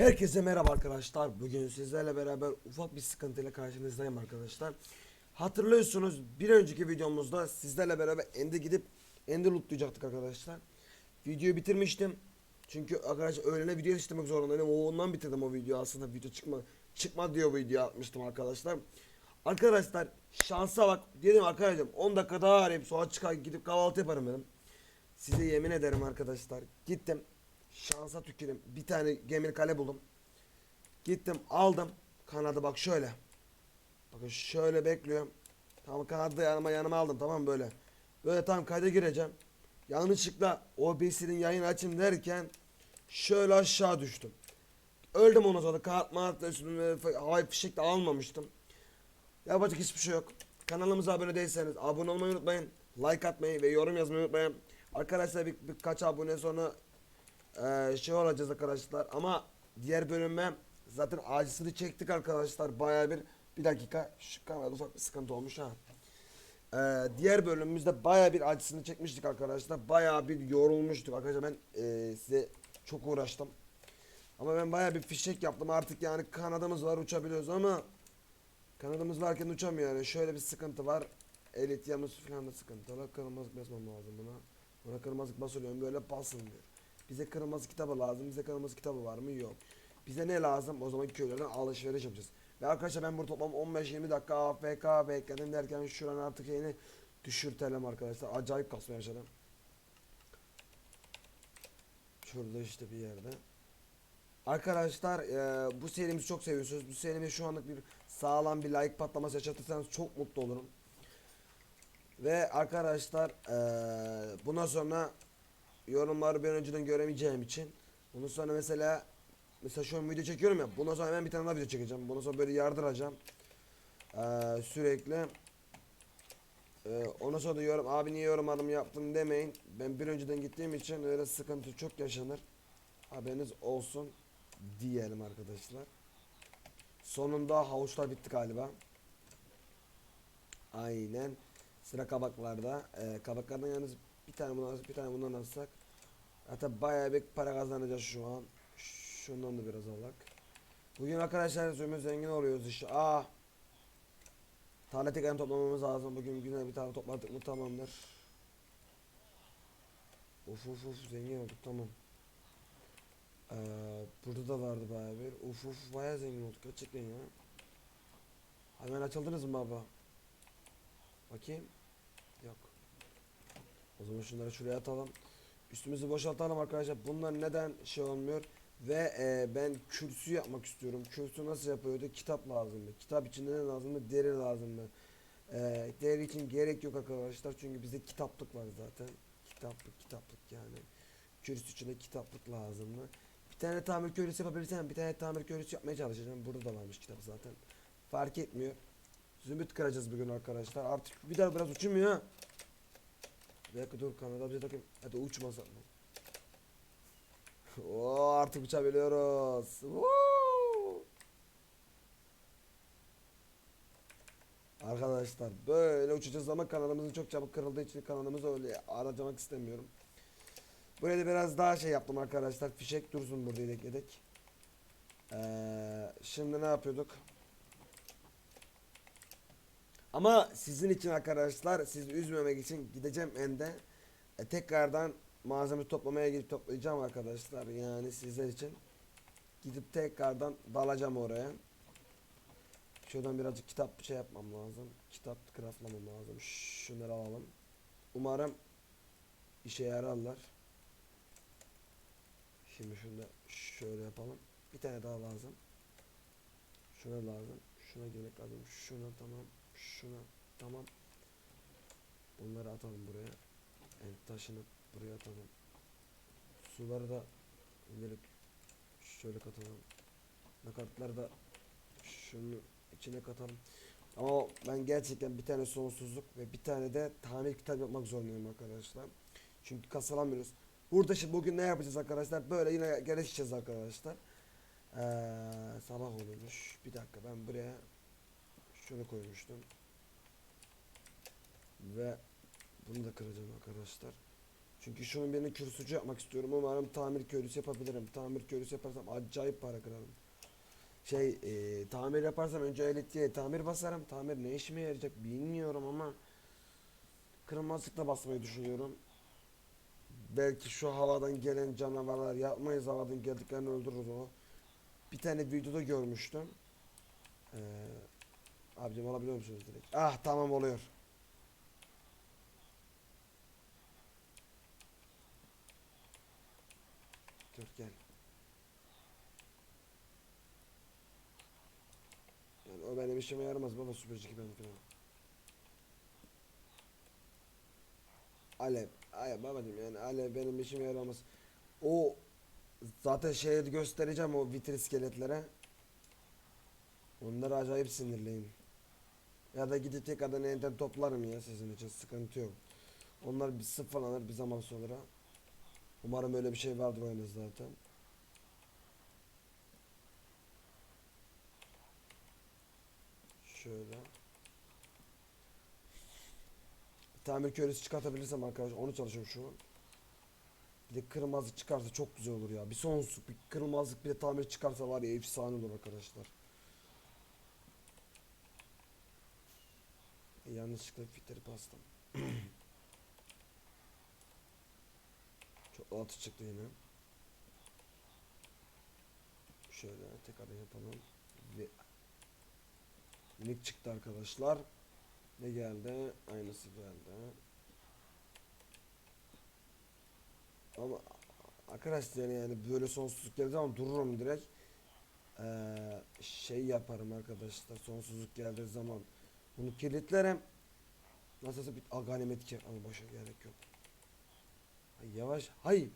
Herkese merhaba arkadaşlar. Bugün sizlerle beraber ufak bir sıkıntıyla karşınızdayım arkadaşlar. Hatırlıyorsunuz bir önceki videomuzda sizlerle beraber End'e gidip End'i lootlayacaktık arkadaşlar. Videoyu bitirmiştim. Çünkü arkadaşlar öğlene video yetiştirmek zorundaydım. O ondan bitirdim o videoyu aslında video çıkma çıkma diyor video atmıştım arkadaşlar. Arkadaşlar şansa bak dedim arkadaşlar 10 dakika daha arayıp sonra çıkar gidip kahvaltı yaparım dedim. Size yemin ederim arkadaşlar. Gittim. Şansa tükürüm. Bir tane gemili kale buldum. Gittim aldım. Kanadı bak şöyle. Bakın şöyle bekliyorum. Tamam kanadı yanıma yanıma aldım tamam böyle. Böyle tam kayda gireceğim. Yanlışlıkla OBS'nin yayın açayım derken şöyle aşağı düştüm. Öldüm ondan sonra kağıt mağatla üstüme havai fişek de almamıştım. Yapacak hiçbir şey yok. Kanalımıza abone değilseniz abone olmayı unutmayın. Like atmayı ve yorum yazmayı unutmayın. Arkadaşlar bir, birkaç abone sonra eee, şey olacağız arkadaşlar ama diğer bölüme zaten acısını çektik arkadaşlar baya bir bir dakika şu kamerada ufak bir sıkıntı olmuş ha. Eee, diğer bölümümüzde baya bir acısını çekmiştik arkadaşlar baya bir yorulmuştuk arkadaşlar ben eee, size çok uğraştım. Ama ben baya bir fişek yaptım artık yani kanadımız var uçabiliyoruz ama kanadımız varken uçamıyor yani şöyle bir sıkıntı var. Elit yanısı falan da sıkıntı var. Kırmızı basmam lazım buna. Buna kırmızı basılıyorum böyle basılmıyor. Bize kırmızı kitabı lazım. Bize kırmızı kitabı var mı? Yok. Bize ne lazım? O zaman köylerden alışveriş yapacağız. Ve arkadaşlar ben burada toplam 15-20 dakika AFK bekledim derken şuran artık yeni düşürtelim arkadaşlar. Acayip kasma yaşadım. Şurada işte bir yerde. Arkadaşlar eee, bu serimizi çok seviyorsunuz. Bu serimize şu anlık bir sağlam bir like patlaması yaşatırsanız çok mutlu olurum. Ve arkadaşlar eee bundan sonra yorumları ben önceden göremeyeceğim için bundan sonra mesela mesela şu an video çekiyorum ya bundan sonra hemen bir tane daha video çekeceğim. Bundan sonra böyle yardıracağım. Eee, sürekli Eee ondan sonra da yorum abi niye yorum alım yaptın demeyin. Ben bir önceden gittiğim için öyle sıkıntı çok yaşanır. Haberiniz olsun diyelim arkadaşlar. Sonunda havuçlar bitti galiba. Aynen. Sıra kabaklarda. Ee, kabaklardan yalnız bir tane bundan bir tane bundan alsak. Hatta bayağı bir para kazanacağız şu an. Şundan da biraz alak. Bugün arkadaşlar suyumuz zengin oluyoruz işte. Aa. Tarla tekrarını toplamamız lazım. Bugün güne bir tane topladık mı tamamdır. Uf uf uf zengin olduk tamam. Ee, burada da vardı bayağı bir. Uf uf bayağı zengin olduk gerçekten ya. Hemen açıldınız mı baba? Bakayım. Yok. O zaman şunları şuraya atalım. Üstümüzü boşaltalım arkadaşlar. Bunlar neden şey olmuyor? Ve e, ben kürsü yapmak istiyorum. Kürsü nasıl yapıyordu? Kitap lazımdı. Kitap içinde ne lazımdı? Deri lazımdı. E, deri için gerek yok arkadaşlar. Çünkü bizde kitaplık var zaten. Kitaplık kitaplık yani. Kürsü içinde kitaplık lazımdı. Bir tane tamir köylüsü yapabilirsem bir tane tamir köylüsü yapmaya çalışacağım. Burada da varmış kitap zaten. Fark etmiyor. Zümrüt kıracağız bugün arkadaşlar. Artık bir daha biraz uçmuyor. Bir dakika dur kamerada bir takayım. Hadi uçmasak mı? Oo artık uçabiliyoruz. Woo! Arkadaşlar böyle uçacağız ama kanalımızın çok çabuk kırıldığı için kanalımızı öyle aracamak istemiyorum. Buraya da biraz daha şey yaptım arkadaşlar. Fişek dursun burada yedek yedek. Ee, şimdi ne yapıyorduk? Ama sizin için arkadaşlar sizi üzmemek için gideceğim ende. E, tekrardan malzeme toplamaya gidip toplayacağım arkadaşlar. Yani sizler için. Gidip tekrardan dalacağım oraya. Şuradan birazcık kitap şey yapmam lazım. Kitap craftlamam lazım. Şunları alalım. Umarım işe yararlar. Şimdi şunu da şöyle yapalım. Bir tane daha lazım. Şuna lazım. Şuna gerek lazım. Şuna tamam. Şuna tamam. Bunları atalım buraya. El taşını buraya atalım. Suları da indirip şöyle katalım. Nakartları da şunu içine katalım. Ama ben gerçekten bir tane sonsuzluk ve bir tane de tamir kitap yapmak zorundayım arkadaşlar. Çünkü kasalamıyoruz. Burada şimdi bugün ne yapacağız arkadaşlar? Böyle yine gelişeceğiz arkadaşlar. Ee, sabah oluyormuş. Bir dakika ben buraya şunu koymuştum. Ve bunu da kıracağım arkadaşlar. Çünkü şunun birini kürsücü yapmak istiyorum. Umarım tamir köylüsü yapabilirim. Tamir köylüsü yaparsam acayip para kırarım. Şey e, tamir yaparsam önce elit diye tamir basarım. Tamir ne işime yarayacak bilmiyorum ama kırılmazlıkla basmayı düşünüyorum. Belki şu havadan gelen canavarlar yapmayız havadan geldiklerini öldürürüz o. Bir tane videoda görmüştüm. Ee, abicim alabiliyor musunuz direkt? Ah tamam oluyor. Dur gel. Yani o benim işime yaramaz baba süpürücü gibi ben falan. Alev. Ay babacım yani alev benim işime yaramaz. O zaten şeye de göstereceğim o vitrin iskeletlere. Onlara acayip sinirliyim. Ya da gidip tekrardan enter toplarım ya sizin için sıkıntı yok. Onlar bir sıfırlanır bir zaman sonra. Umarım öyle bir şey vardır oyunda zaten. Şöyle. Tamir köylüsü çıkartabilirsem arkadaş onu çalışıyorum şu an. Bir de kırmızı çıkarsa çok güzel olur ya. Bir sonsuz bir kırmızılık bir de tamir çıkarsa var ya efsane olur arkadaşlar. Yanlışlıkla fitleri bastım. çok altı çıktı yine. Şöyle tekrar yapalım. Ve minik çıktı arkadaşlar. Ne geldi? Aynısı geldi. Ama arkadaşlar yani böyle sonsuzluk geldiği zaman dururum direkt. Ee, şey yaparım arkadaşlar sonsuzluk geldiği zaman bunu kilitlerim. Nasılsa bir Aa, ki ama boşa gerek yok. Ay, yavaş. Hay.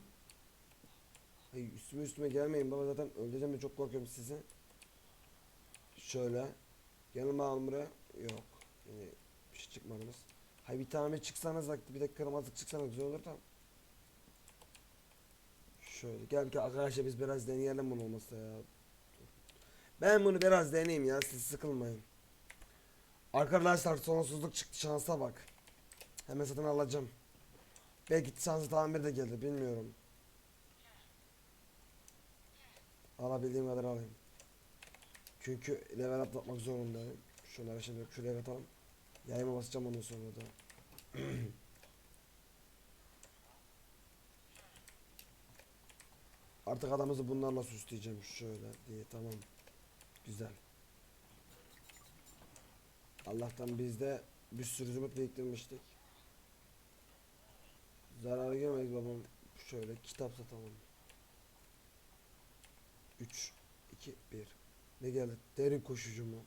Hay üstüme üstüme gelmeyin baba zaten öldüreceğim de çok korkuyorum sizi. Şöyle. Gelin bakalım buraya. Yok. Yine bir şey çıkmadınız. Hay bir tane çıksanız bir de kırmızılık çıksanız güzel olur da. Şöyle gel ki arkadaşlar biz biraz deneyelim bunu olmazsa ya. Ben bunu biraz deneyeyim ya siz sıkılmayın. Arkadaşlar sonsuzluk çıktı şansa bak. Hemen satın alacağım. Belki şansı tamir de gelir bilmiyorum. Alabildiğim kadar alayım. Çünkü level atlatmak zorundayım. Şunları şimdi şuraya atalım. Yayıma basacağım ondan sonra da. Artık adamımızı bunlarla süsleyeceğim şöyle diye tamam. Güzel. Allah'tan biz de bir sürü zümrüt biriktirmiştik. Zarar görmeyiz babam. Şöyle kitap satalım. 3 2 1 Ne geldi? Derin koşucu mu?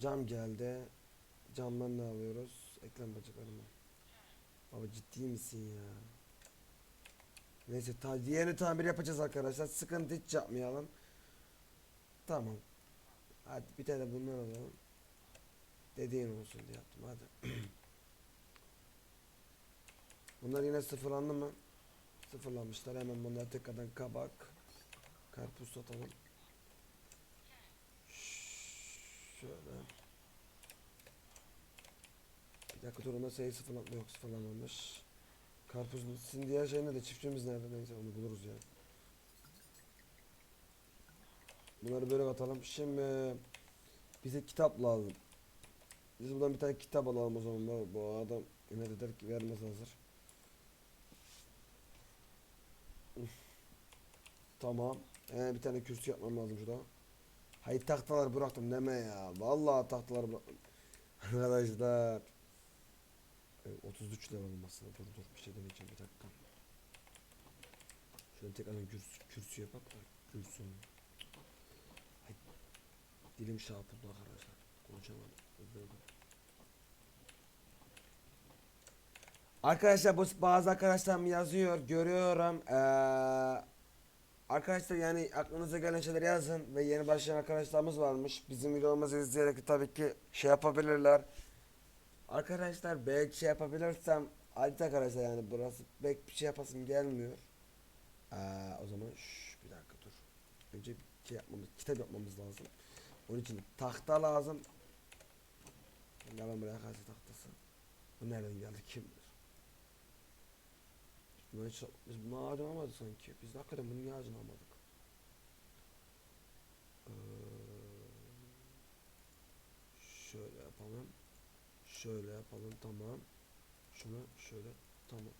Cam geldi. Camdan ne alıyoruz? Eklem bacaklarımı. Baba ciddi misin ya? Neyse ta diğerini tamir yapacağız arkadaşlar. Sıkıntı hiç yapmayalım. Tamam. Hadi bir tane bundan alalım. Dediğin olsun diye yaptım hadi. Bunlar yine sıfırlandı mı? Sıfırlanmışlar. Hemen bunları tekrardan kabak. Karpuz satalım. Şöyle. Bir dakika durumda sayı sıfırlanma yok sıfırlanmamış. Karpuzun sizin diğer şey nerede? Çiftçimiz nerede? Neyse onu buluruz ya. Bunları böyle atalım. Şimdi bize kitap lazım. Biz buradan bir tane kitap alalım o zaman. Bu, adam yine de der ki vermez hazır. Tamam. Ee, bir tane kürsü yapmam lazım şurada. Hayır tahtalar bıraktım deme ya. Vallahi tahtalar bıraktım. Arkadaşlar. Ee, 33 level olmasına dur dur bir şey deneyeceğim bir dakika. Şöyle tekrardan kürsü, kürsü yapak da kürsü. Ay, dilim şapıldı arkadaşlar. Konuşamadım. Arkadaşlar bazı arkadaşlarım yazıyor görüyorum. Ee, arkadaşlar yani aklınıza gelen şeyleri yazın ve yeni başlayan arkadaşlarımız varmış. Bizim videomuzu izleyerek tabii ki şey yapabilirler. Arkadaşlar belki şey yapabilirsem Halit arkadaşlar yani burası pek bir şey yapasım gelmiyor. Ee, o zaman şş, bir dakika dur. Önce bir şey yapmamız, kitap yapmamız lazım. Onun için tahta lazım. Yalan buraya kazı tahtası. Bu nereden geldi kim bilir. Bunu, hiç, biz bunu ağacını almadık sanki. Biz de hakikaten bunu niye ağacını almadık? Ee, şöyle. Şöyle yapalım tamam. Şunu şöyle tamam.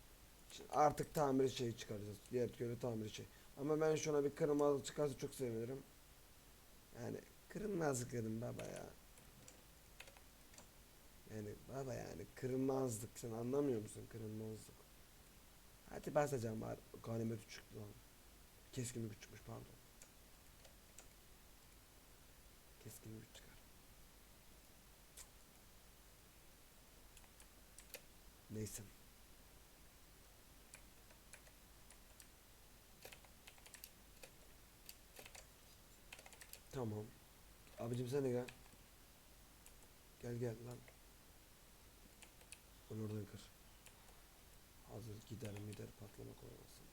Şimdi artık tamir şeyi çıkaracağız. Diğer türlü tamir şey. Ama ben şuna bir kırmızı çıkarsa çok sevinirim. Yani kırmızı kırın baba ya. Yani baba yani kırılmazlık sen anlamıyor musun kırılmazlık? Hadi basacağım bari. Ganimeti çıktı lan. Keskin güç çıkmış pardon. Keskin güç çıkar. Neyse. Tamam. Abicim sen de gel. Gel gel lan. Onu oradan kır. Hazır gider gider patlamak olmasın.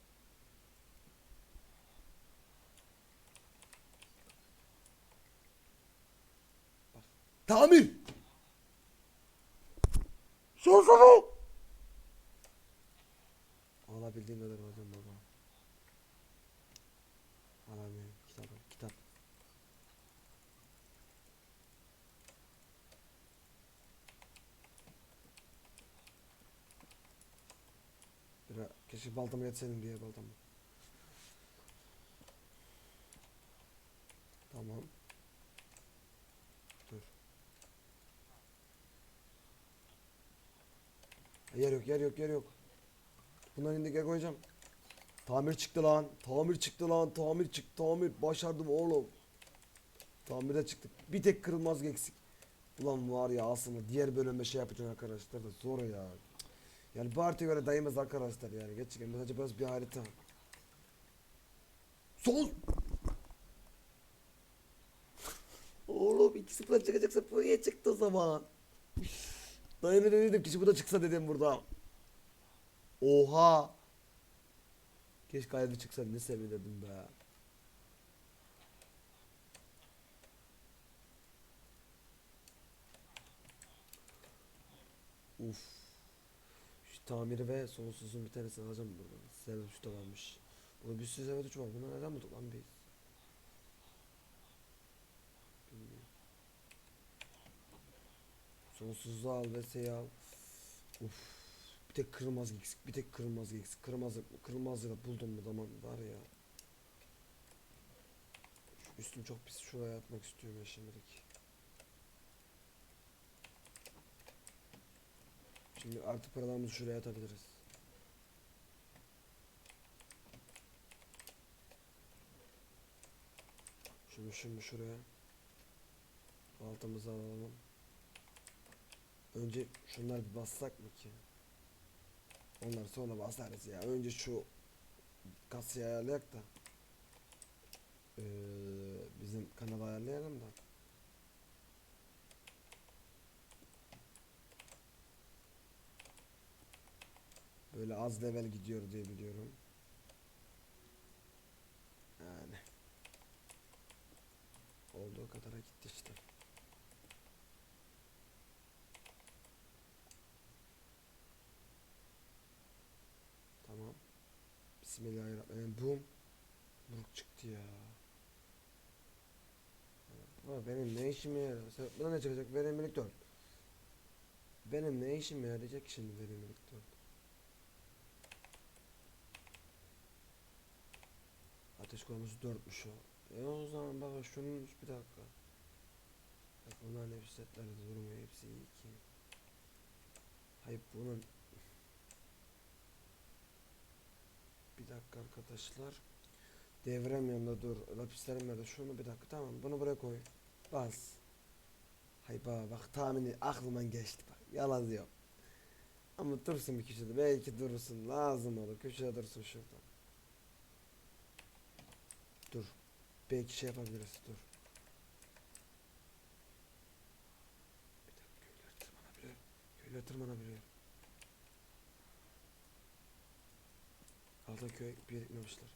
Bak. Tamir! Sorsana! Alabildiğim kadar alacağım baba. Alamıyorum. Kitap al. Kitap. Biraz keşke baltamı getirseydim diye baltamı. Tamam. Dur. Yer yok, yer yok, yer yok. Bunların elinde gel koyacağım. Tamir çıktı lan. Tamir çıktı lan. Tamir çıktı. Tamir. Başardım oğlum. Tamirde çıktık. Bir tek kırılmaz eksik. Ulan var ya aslında diğer bölümde şey yapacağım arkadaşlar da zor ya. Yani bu haritaya göre dayımız arkadaşlar yani. Gerçekten sadece biraz bir harita. Sol. Oğlum ikisi buradan çıkacaksa buraya çıktı o zaman. Dayına dedim kişi bu da çıksa dedim burada. Oha. Keşke ayrı çıksa ne sevinirdim be. Uf. Tamiri ve sonsuzun bir tanesini alacağım buradan. Sebep şu da varmış. Burada bir sürü sebep var. Bunu neden bulduk lan biz? Sonsuzluğu al ve şeyi al. Uf. Bir tek kırılmaz eksik. Bir tek kırılmaz eksik. Kırılmaz kırılmazlığı da buldum mu zaman var ya. Üstüm çok pis. Şuraya atmak istiyorum ya şimdilik. Şimdi artık paralarımızı şuraya atabiliriz. Şunu şimdi şuraya. Baltamızı alalım. Önce şunlar bir bassak mı ki? Onlar sonra basarız ya. Önce şu kasayı ayarlayak da. Ee, bizim kanalı ayarlayalım da. Böyle az level gidiyor diye biliyorum. Yani. Olduğu kadara gitti işte. Tamam. Bismillahirrahmanirrahim. Boom. Buruk çıktı ya. Ama benim ne işime yarar? Sen- Buna ne çıkacak? Verimlilik 4. Benim ne işime yarayacak şimdi verimlilik 4? Ateş konusu 4'müş o. E o zaman baba şunun bir dakika. Bak bunların hepsi setlerde durmuyor. Hepsi iyi ki. Hayır bunun Bir dakika arkadaşlar. Devremiyorum da dur. Lapislerim nerede? Şunu bir dakika. Tamam bunu buraya koy. Bas. Hay baba bak tahmini aklımdan geçti bak. Yalan diyor. Ama dursun bir köşede. Belki durursun. Lazım olur. Köşede dursun şurada. Dur. Belki şey yapabiliriz. Dur. Bir dakika köyler tırmanabiliyor. Köyler tırmanabiliyor. Alta köy bir etmemişler.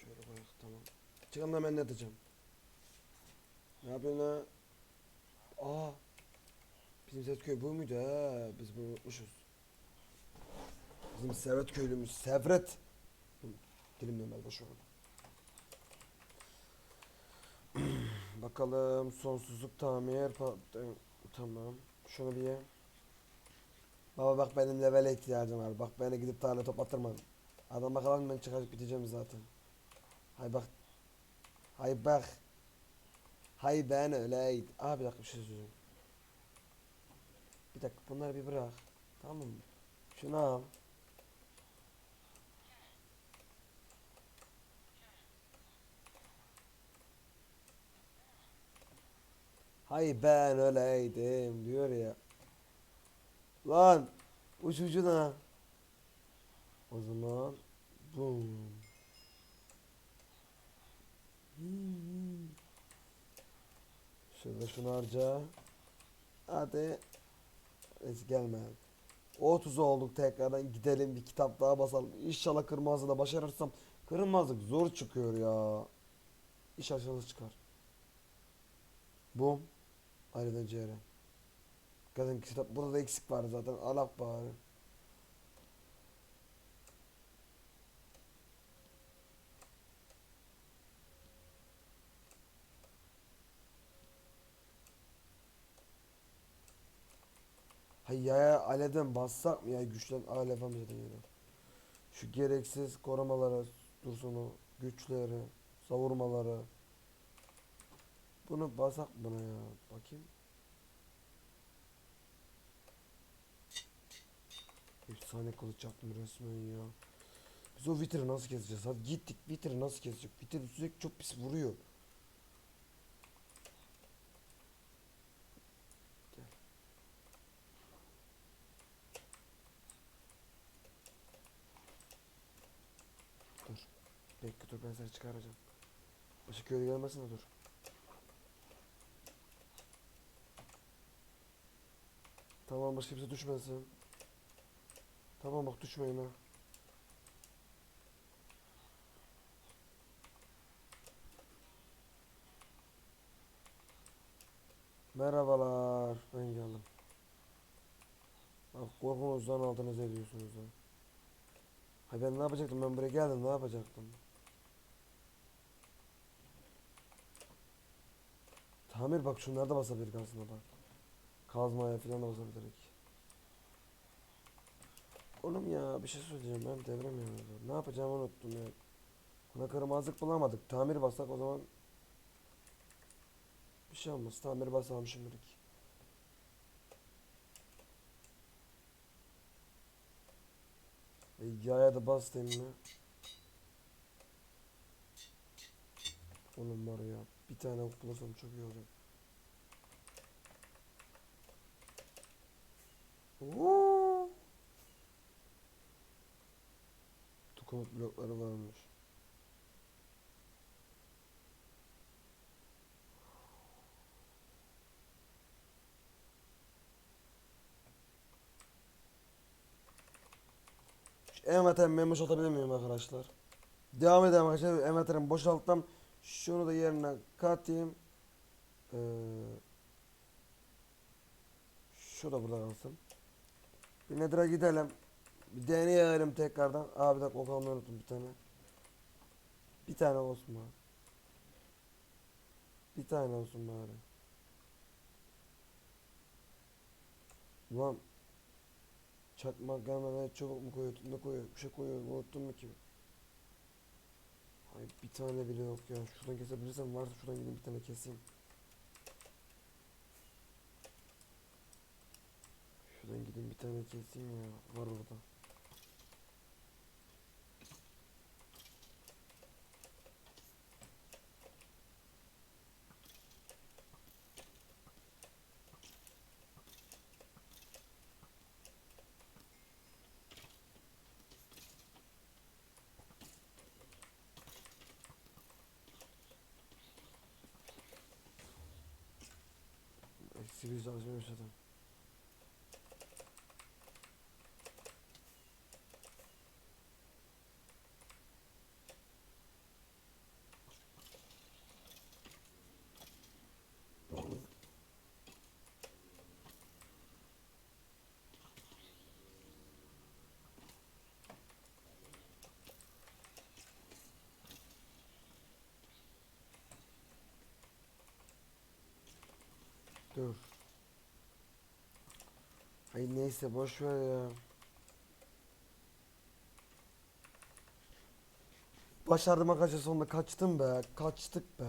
Şöyle koyak tamam. Çıkalım da ben ne atacağım. Ne yapıyorsun la? Aa. Bizim Servet bu muydu ha? Biz bunu unutmuşuz. Bizim Servet köylümüz Sevret. Dilim dönmedi şu an. Bakalım sonsuzluk tamir tamam. Şunu bir ye. Baba bak benim levele ihtiyacım var. Bak beni gidip tarla toplattırma. Adam bakalım ben çıkacak biteceğim zaten. Hay bak. Hay bak. Hay ben öyleydi. Aa bir dakika bir şey söyleyeceğim. Bir dakika bunları bir bırak. Tamam mı? Şunu al. Hay ben öyleydim diyor ya. Lan uç ucuna. O zaman bum. Şurada şunu harca. Hadi. Neyse gelme. 30 olduk tekrardan gidelim bir kitap daha basalım. İnşallah kırmızı da başarırsam. Kırmızılık zor çıkıyor ya. İş aşağısı çıkar. Bum. Aileden ciğere. Kadın kitap burada da eksik var zaten. Alak bari. Hay ya aleden bassak mı ya güçlen ale yapamayacağım yine. Şu gereksiz korumalara dursun o güçleri, savurmaları. Bunu basak buna ya. Bakayım. Efsane kılıç yaptım resmen ya. Biz o vitri nasıl keseceğiz? Hadi gittik vitri nasıl kesecek? Vitri sürekli çok pis vuruyor. Dur. Bekle dur ben seni çıkaracağım. Işık köylü gelmesin de dur. Tamam başka kimse düşmesin. Tamam bak düşmeyin ha. Merhabalar. Ben geldim. Bak korkunuzdan altınıza ediyorsunuz ha. Hay ben ne yapacaktım? Ben buraya geldim ne yapacaktım? Tamir bak şunlarda da basabilirik aslında bak. Kazmaya falan da basabilirik. Oğlum ya bir şey söyleyeceğim ben devremiyorum. Ne yapacağımı unuttum ya. Buna kırmazlık bulamadık. Tamir basak o zaman bir şey olmaz. Tamir basalım şimdilik. E, yaya da bas mi? Oğlum var ya bir tane ok bulasam çok iyi olacak. Oo. Tukumut blokları varmış. Şu envanterimi ben boşaltabilir miyim arkadaşlar? Devam edelim arkadaşlar. Envanterimi boşalttım. Şunu da yerine katayım. Ee, şu da burada kalsın. Bir Nether'a gidelim. Bir deneyelim tekrardan. Abi bir dakika almayı unuttum bir tane. Bir tane olsun bari. Bir tane olsun bari. Ulan Çakmak gelmeden çabuk mu koyuyor, ne koyuyor, bir şey koyuyor, unuttum mu ki? Ay bir tane bile yok ya. Şuradan kesebilirsem varsa şuradan gideyim bir tane keseyim. Şuradan gideyim bir tane keseyim ya. Var orada. Eksi bir çalışmaya başladım. Dur. Hayır neyse boş ver ya. Başardım arkadaşlar sonunda kaçtım be. Kaçtık be.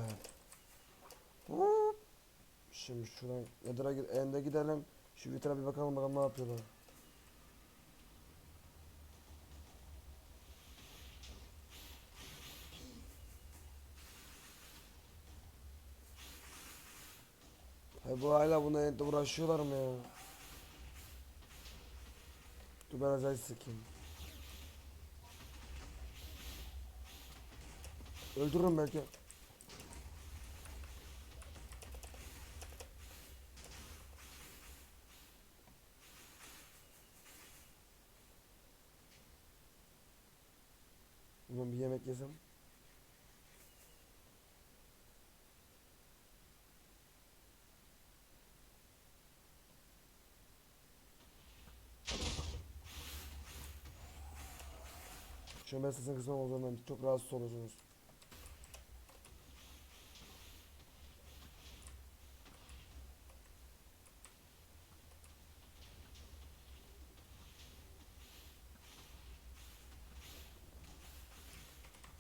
Şimdi şuradan Nether'a End'e gidelim. Şu Wither'a bir bakalım bakalım ne yapıyorlar. Bu hala buna uğraşıyorlar mı ya? Dur ben acayip sıkayım. Öldürürüm belki. Ulan bir yemek yesem. Şu an ben sesin kısmam zaman çok rahatsız olursunuz.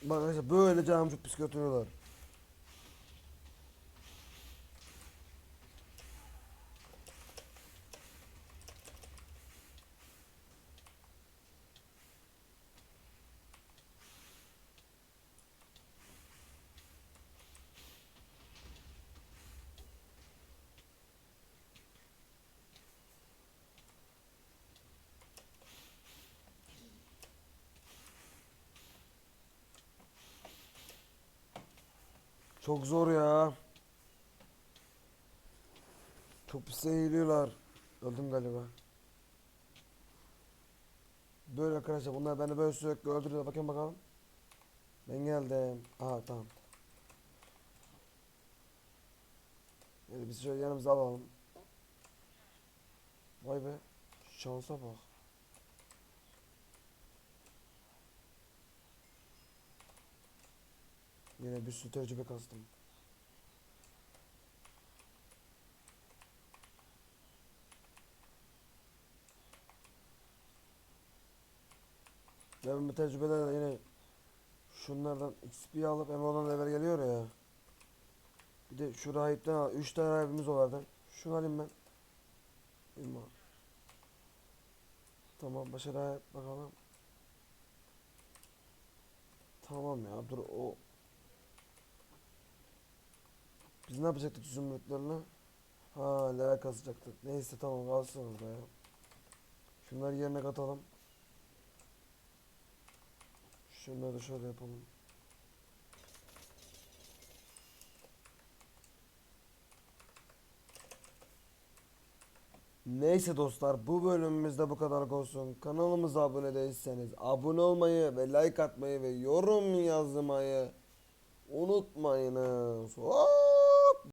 Bak arkadaşlar böyle canım çok pis götürüyorlar. Çok zor ya. Çok pis eğiliyorlar. Öldüm galiba. Böyle arkadaşlar bunlar beni böyle sürekli öldürüyor. Bakın bakalım. Ben geldim. Aha tamam. Yani biz şöyle yanımıza alalım. Vay be. Şansa bak. Yine bir sürü tecrübe kastım. Ben bu tecrübelerle yine şunlardan XP alıp Emerald'dan level geliyor ya. Bir de şu rahipten al. 3 tane rahibimiz vardı. Şunu alayım ben. İlma. Tamam başa bakalım. Tamam ya dur o Biz ne yapacaktık zümrütlerle? Ha level kasacaktık. Neyse tamam kalsın orada ya. Şunları yerine katalım. Şunları da şöyle yapalım. Neyse dostlar bu bölümümüzde bu kadar olsun. Kanalımıza abone değilseniz abone olmayı ve like atmayı ve yorum yazmayı unutmayınız. Hop!